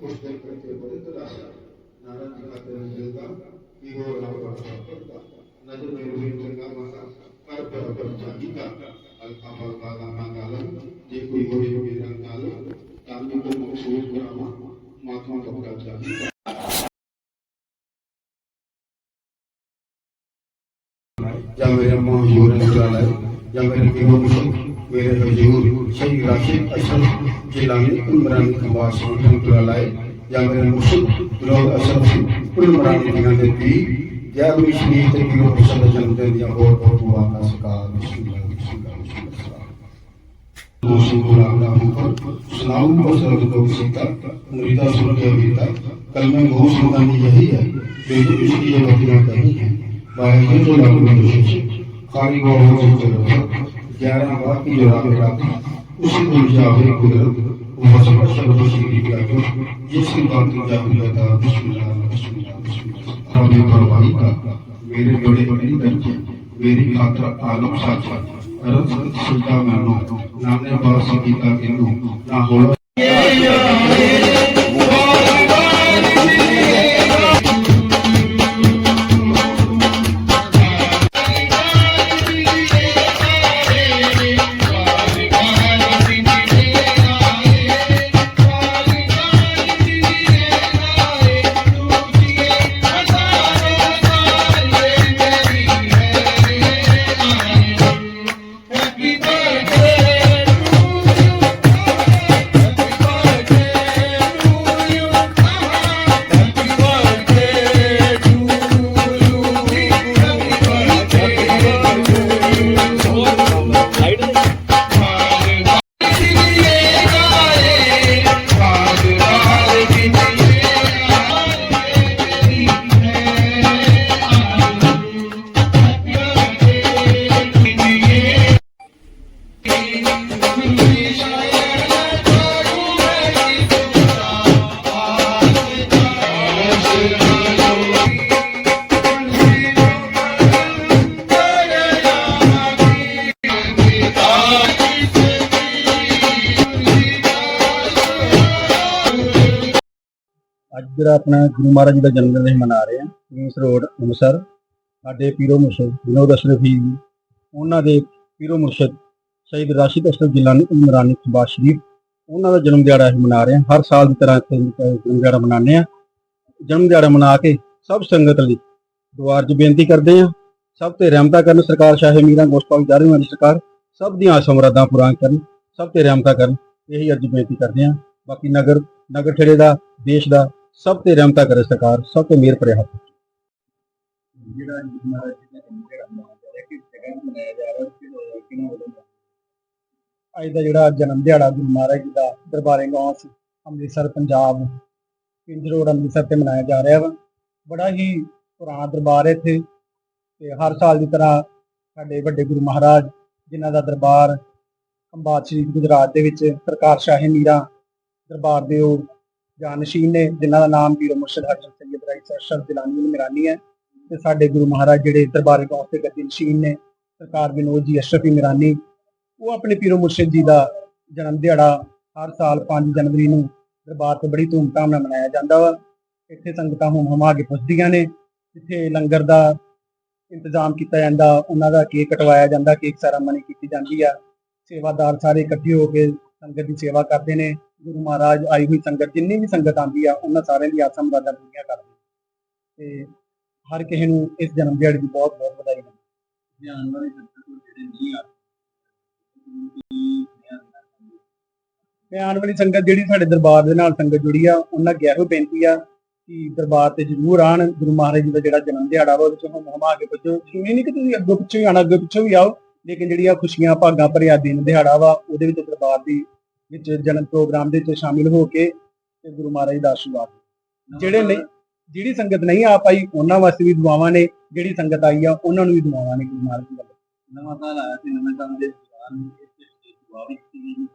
کچھ دیر کر کے بڑے تو راجا نارا دکھاتے رہے دل کا کہ وہ راہ پر سفر کا نظر میں وہی چنگا مسا پر پر پر چاہی کا الفا پر پا داما کالم یہ کوئی ہوئے ہوئے رنگ کالم کامی کو مقصود براما ماتما کپڑا چاہی کا۔ جا میرا ماں یورن چلا ہے جا میرے کی وہ مشکل میرے حضور سید راشد اشرف جیلانی عمران عباس رحمۃ اللہ علیہ یا میرے مرشد درود اشرف عمران دینا دے پی یا بھی شریف تے کیوں رسل جنم دے دیا بہت بہت دعا کا سکا بسم اللہ بسم اللہ بسم اللہ موسیقی قرآن اللہ پر سناؤں اور سرد کو سیتا مریدہ سن کے ابیتا کلمہ بہت سنگانی یہی ہے بے تو اس کی یہ بکیاں کہیں ہیں۔ باہر جو لاؤں میں دوشی سے خاری گوہر سے کرو 11 बात की जो आपने बात की उसी को जावे कुदरत वो सब शब्द से की बात है जिसकी बात को जावे लगा बिस्मिल्लाह बिस्मिल्लाह बिस्मिल्लाह हम ये परवाही का मेरे बड़े बड़े बच्चे मेरी खातर आलम साचा रस सुल्तान मानो नामने बात से की का ना होला ਅੱਜ ਜਿਹੜਾ ਆਪਣਾ ਗੁਰੂ ਮਹਾਰਾਜ ਜੀ ਦਾ ਜਨਮ ਦਿਨ ਅਸੀਂ ਮਨਾ ਰਹੇ ਹਾਂ ਪ੍ਰਿੰਸ ਰੋਡ ਅੰਮ੍ਰਿਤਸਰ। ਸਾਡੇ ਪੀਰੋ ਮੁਰਸ਼ਦ ਵਿਨੋਦ ਅਸ਼ਰਫੀ ਜੀ ਉਹਨਾਂ ਦੇ ਪੀਰੋ ਮੁਰਸ਼ਦ ਸ਼ਹੀਦ ਰਾਸ਼ਿਦ ਅਸ਼ਰਫ ਜਿਲਾਨੀ ਉਮਰਾਨੀ ਖਬਾਸ ਸ਼ਰੀਫ, ਉਹਨਾਂ ਦਾ ਜਨਮ ਦਿਹਾੜਾ ਅਸੀਂ ਮਨਾ ਰਹੇ ਹਾਂ। ਹਰ ਸਾਲ ਦੀ ਤਰ੍ਹਾਂ ਇੱਥੇ ਜਨਮ ਦਿਹਾੜਾ ਮਨਾਉਂਦੇ ਹਾਂ। ਜਨਮ ਦਿਹਾੜਾ ਮਨਾ ਕੇ ਸਭ ਸੰਗਤ ਲਈ ਦੁਆਰ 'ਚ ਬੇਨਤੀ ਕਰਦੇ ਹਾਂ। ਸਭ ਤੇ ਰਹਿਮਤਾ ਕਰਨ ਸਰਕਾਰ, ਸ਼ਾਹੇ ਮੀਰਾਂ ਗੋਸਪਾਲ ਜਾਰੀ ਵਾਲੀ ਸਰਕਾਰ, ਸਭ ਦੀਆਂ ਆਸਾਂ ਮੁਰਾਦਾਂ ਪੂਰੀਆਂ ਕਰਨ, ਸਭ ਤੇ ਰਹਿਮਤਾ ਕਰਨ, ਇਹੀ ਅੱਜ ਬੇਨਤੀ ਕਰਦੇ ਹਾਂ। ਬਾਕੀ ਨਗਰ ਨਗਰ ਠੇੜੇ ਦਾ, ਦੇਸ਼ ਦਾ ਸਭ ਤੇ ਰਹਿਮਤਾਂ ਕਰੇ ਸਰਕਾਰ ਸਭ ਤੇ ਮਿਹਰ ਭਰੇ ਹੱਥ। ਜਿਹੜਾ ਮਹਾਰਾਜ ਜੀ ਦਾ ਅੱਜ ਦਾ ਜਿਹੜਾ ਜਨਮ ਦਿਹਾੜਾ ਗੁਰੂ ਮਹਾਰਾਜ ਜੀ ਦਾ ਦਰਬਾਰੇ ਗੌਂਸ ਅੰਮ੍ਰਿਤਸਰ ਪੰਜਾਬ ਪਿੰਜ ਰੋਡ ਅੰਮ੍ਰਿਤਸਰ ਤੇ ਮਨਾਇਆ ਜਾ ਰਿਹਾ ਵਾ। ਬੜਾ ਹੀ ਪੁਰਾਣਾ ਦਰਬਾਰ ਹੈ ਇੱਥੇ ਤੇ ਹਰ ਸਾਲ ਦੀ ਤਰ੍ਹਾਂ ਸਾਡੇ ਵੱਡੇ ਗੁਰੂ ਮਹਾਰਾਜ ਜਿਨ੍ਹਾਂ ਦਾ ਦਰਬਾਰ ਖੰਬਾਤ ਸ਼ਰੀਫ ਗੁਜਰਾਤ ਦੇ ਵਿੱਚ ਸਰਕਾਰ ਸ਼ਾਹੀ ਮੀਰਾ ਦਰਬਾਰ ਦੇ ਉਹ ਜਾਨਸ਼ੀਨ ਨੇ, ਜਿਨ੍ਹਾਂ ਦਾ ਨਾਮ ਪੀਰ ਮੁਰਸ਼ਦ ਹਜ਼ਰਤ ਸੈਯਦ ਰਾਈ ਅਸ਼ਰਫ ਦਿਲਾਨੀ ਮਿਰਾਨੀ ਹੈ, ਤੇ ਸਾਡੇ ਗੁਰੂ ਮਹਾਰਾਜ ਜਿਹੜੇ ਦਰਬਾਰੇ ਗੌਸ ਤੇ ਗੱਦੀ ਨੇ, ਸਰਕਾਰ ਵਿਨੋਦ ਜੀ, ਅਸ਼ਰਫੀ ਮਿਰਾਨੀ ਉਹ ਆਪਣੇ ਪੀਰੋ ਮੁਰਸ਼ਿਦ ਜੀ ਦਾ ਜਨਮ ਦਿਹਾੜਾ ਹਰ ਸਾਲ 5 ਜਨਵਰੀ ਨੂੰ ਦਰਬਾਰ ਤੇ ਬੜੀ ਧੂਮਧਾਮ ਨਾਲ ਮਨਾਇਆ ਜਾਂਦਾ ਵਾ। ਇੱਥੇ ਸੰਗਤਾਂ ਹੁਮ ਹਮਾ ਕੇ ਪੁੱਜਦੀਆਂ ਨੇ ਇੱਥੇ ਲੰਗਰ ਦਾ ਇੰਤਜ਼ਾਮ ਕੀਤਾ ਜਾਂਦਾ, ਉਹਨਾਂ ਦਾ ਕੇਕ ਕਟਵਾਇਆ ਜਾਂਦਾ, ਕੇਕ ਸੈਰਾਮਨੀ ਕੀਤੀ ਜਾਂਦੀ ਆ। ਸੇਵਾਦਾਰ ਸਾਰੇ ਇਕੱਠੇ ਹੋ ਕੇ ਸੰਗਤ ਦੀ ਸੇਵਾ ਕਰਦੇ ਨੇ ਗੁਰੂ ਮਹਾਰਾਜ ਆਈ ਹੋਈ ਸੰਗਤ ਜਿੰਨੀ ਵੀ ਸੰਗਤ ਆਂਦੀ ਆ ਉਹਨਾਂ ਸਾਰਿਆਂ ਦੀ ਆਸਾਂ ਮੁਰਾਦਾਂ ਪੂਰੀਆਂ ਕਰਦੇ। ਤੇ ਹਰ ਕਿਸੇ ਨੂੰ ਇਸ ਜਨਮ ਦਿਹਾੜੇ ਦੀ ਬਹੁਤ ਬਹੁਤ ਵਧਾਈ ਹੈ ਧਿਆਨ ਵਾਲੀ ਸੰਗਤ ਨੂੰ ਜਿਹੜੇ ਨਹੀਂ ਆ ਤੇ ਆਉਣ ਵਾਲੀ ਸੰਗਤ ਜਿਹੜੀ ਸਾਡੇ ਦਰਬਾਰ ਦੇ ਨਾਲ ਸੰਗਤ ਜੁੜੀ ਆ ਉਹਨਾਂ ਅੱਗੇ ਇਹੋ ਬੇਨਤੀ ਆ ਕਿ ਦਰਬਾਰ ਤੇ ਜ਼ਰੂਰ ਆਣ ਗੁਰੂ ਮਹਾਰਾਜ ਜੀ ਦਾ ਜਿਹੜਾ ਜਨਮ ਦਿਹਾੜਾ ਵਾ ਉਹਦੇ ਚ ਹਮ ਹਮਾ ਕੇ ਪੁੱਜੋ ਨਹੀਂ ਕਿ ਤੁਸੀਂ ਅੱਗੋਂ ਪਿੱਛੋਂ ਆਣਾ ਅੱਗੋਂ ਪਿੱਛੋਂ ਵੀ ਆਓ। ਲੇਕਿਨ ਜਿਹੜੀਆਂ ਖੁਸ਼ੀਆਂ ਭਾਗਾਂ ਭਰਿਆ ਦਿਨ ਦਿਹਾੜਾ ਵਾ ਉਹਦੇ ਵਿੱਚ ਦਰਬਾਰ ਦੀ ਵਿੱਚ ਜਨਮ ਪ੍ਰੋਗਰਾਮ ਦੇ ਵਿੱਚ ਸ਼ਾਮਿਲ ਹੋ ਕੇ ਤੇ ਗੁਰੂ ਮਹਾਰਾਜ ਦਾ ਆਸ਼ੀਰਵਾਦ। ਜਿਹੜੇ ਨਹੀਂ ਜਿਹੜੀ ਸੰਗਤ ਨਹੀਂ ਆ ਪਾਈ ਉਹਨਾਂ ਵਾਸਤੇ ਵੀ ਦੁਆਵਾਂ ਨੇ ਜਿਹੜੀ ਸੰਗਤ ਆਈ ਆ ਉਹਨਾਂ ਨੂੰ ਵੀ ਦੁਆਵਾਂ ਨੇ ਗੁਰੂ ਮਹਾਰਾਜ ਵੱਲੋਂ ਨਵਾਂ ਸਾਲ ਆਇਆ ਸੀ ਨਵੇਂ ਸਾਲ ਦੇ ਦੌਰਾਨ ਦੁਆ ਵੀ ਕੀਤੀ ਗਈ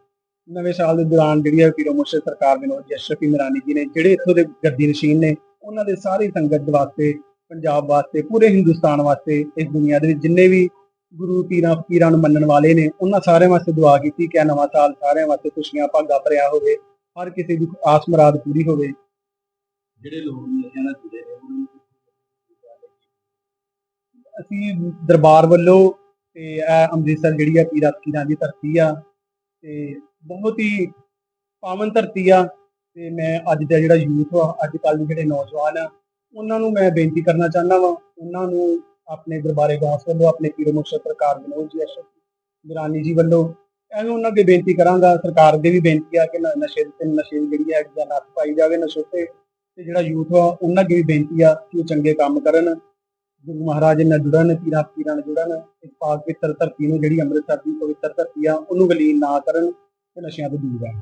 ਨਵੇਂ ਸਾਲ ਦੇ ਦੌਰਾਨ ਜਿਹੜੀ ਹੈ ਪੀਰੋ ਮੁਰਸ਼ਿਦ ਸਰਕਾਰ ਵਿਨੋਦ ਜੀ ਅਸ਼ਰਫੀ ਮਿਰਾਨੀ ਜੀ ਨੇ ਜਿਹੜੇ ਇੱਥੋਂ ਦੇ ਗੱਦੀ ਨਸ਼ੀਨ ਨੇ ਉਹਨਾਂ ਦੇ ਸਾਰੀ ਸੰਗਤ ਵਾਸਤੇ ਪੰਜਾਬ ਵਾਸਤੇ ਪੂਰੇ ਹਿੰਦੁਸਤਾਨ ਵਾਸਤੇ ਇਸ ਦੁਨੀਆ ਦੇ ਵਿੱਚ ਜਿੰਨੇ ਵੀ ਗੁਰੂ ਪੀਰਾਂ ਫਕੀਰਾਂ ਨੂੰ ਮੰਨਣ ਵਾਲੇ ਨੇ। ਉਹਨਾਂ ਸਾਰਿਆਂ ਵਾਸਤੇ ਦੁਆ ਕੀਤੀ ਕਿ ਨਵਾਂ ਸਾਲ ਸਾਰਿਆਂ ਵਾਸਤੇ ਖੁਸ਼ੀਆਂ ਭਾਗਾ ਭਰਿਆ ਹੋਵੇ। ਹਰ ਕਿਸੇ ਦੀ ਆਸ ਮੁਰਾਦ ਪੂਰੀ ਹੋਵੇ। ਜਿਹੜੇ ਲੋਕ ਨਸ਼ਿਆਂ ਨਾਲ ਜੁੜੇ ਨੇ ਉਹਨਾਂ ਨੂੰ ਅਸੀਂ ਦਰਬਾਰ ਵੱਲੋਂ ਤੇ ਇਹ ਅੰਮ੍ਰਿਤਸਰ ਜਿਹੜੀ ਆ ਪੀਰਾਂ ਫਕੀਰਾਂ ਦੀ ਧਰਤੀ ਆ ਤੇ ਬਹੁਤ ਹੀ ਪਾਵਨ ਧਰਤੀ ਆ ਤੇ ਮੈਂ ਅੱਜ ਦਾ ਜਿਹੜਾ ਯੂਥ ਆ ਅੱਜ ਕੱਲ੍ਹ ਦੇ ਜਿਹੜੇ ਨੌਜਵਾਨ ਆ ਉਹਨਾਂ ਨੂੰ ਮੈਂ ਬੇਨਤੀ ਕਰਨਾ ਚਾਹੁੰਦਾ ਵਾਂ। ਉਹਨਾਂ ਨੂੰ ਆਪਣੇ ਦਰਬਾਰੇ ਗਾਸ ਵੱਲੋਂ, ਆਪਣੇ ਪੀਰ ਮੁਰਸ਼ਦ ਸਰਕਾਰ ਵਿਨੋਦ ਜੀ ਅਸ਼ਰਫ ਬਿਰਾਨੀ ਜੀ ਵੱਲੋਂ ਐਵੇਂ ਉਹਨਾਂ ਅੱਗੇ ਬੇਨਤੀ ਕਰਾਂਗਾ, ਸਰਕਾਰ ਅੱਗੇ ਵੀ ਬੇਨਤੀ ਆ ਕਿ ਨਸ਼ੇ ਤੇ ਨਸ਼ੇ ਦੀ ਜਿਹੜੀ ਹੈ ਨੱਥ ਪਾਈ ਜਾਵੇ, ਨਸ਼ੇ ਤੇ ਤੇ ਜਿਹੜਾ ਯੂਥ ਆ, ਉਹਨਾਂ ਅੱਗੇ ਵੀ ਬੇਨਤੀ ਆ ਕਿ ਉਹ ਚੰਗੇ ਕੰਮ ਕਰਨ। ਗੁਰੂ ਮਹਾਰਾਜ ਨਾਲ ਜੁੜਨ, ਪੀਰਾਂ ਪੀਰਾਂ ਨਾਲ ਜੁੜਨ, ਇਸ ਪਾਕ ਪਵਿੱਤਰ ਧਰਤੀ ਨੂੰ ਜਿਹੜੀ ਅੰਮ੍ਰਿਤਸਰ ਦੀ ਪਵਿੱਤਰ ਧਰਤੀ ਆ, ਉਹਨੂੰ ਵਲੀਨ ਨਾ ਕਰਨ ਤੇ ਨਸ਼ਿਆਂ ਤੋਂ ਦੂਰ ਰਹਿਣ।